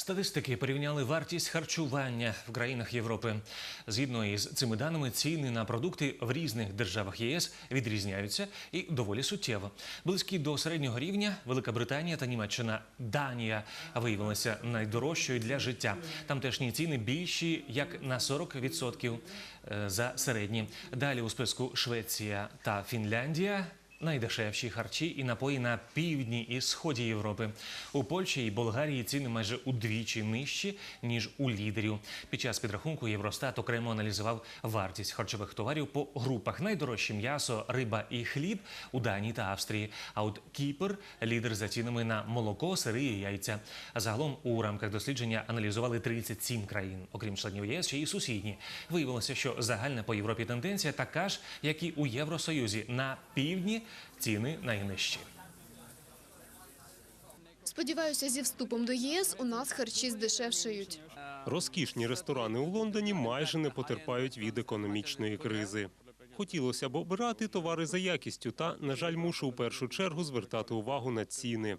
Статистики порівняли вартість харчування в країнах Європи. Згідно із цими даними, ціни на продукти в різних державах ЄС відрізняються і доволі суттєво. Близькі до середнього рівня Велика Британія та Німеччина. Данія виявилася найдорожчою для життя. Тамтешні ціни більші як на 40% е, за середні. Далі у списку Швеція та Фінляндія. Найдешевші харчі і напої на півдні і сході Європи. У Польщі і Болгарії ціни майже удвічі нижчі ніж у лідерів. Під час підрахунку Євростат окремо аналізував вартість харчових товарів по групах. Найдорожчі м'ясо, риба і хліб у Данії та Австрії. А от Кіпр лідер за цінами на молоко, сири і яйця. Загалом у рамках дослідження аналізували 37 країн, окрім членів ЄС, ще й сусідні. Виявилося, що загальна по Європі тенденція така ж, як і у Євросоюзі. На півдні ціни найнижчі. Сподіваюся, зі вступом до ЄС у нас харчі здешевшають. Розкішні ресторани у Лондоні майже не потерпають від економічної кризи. Хотілося б обирати товари за якістю, та, на жаль, мушу у першу чергу звертати увагу на ціни.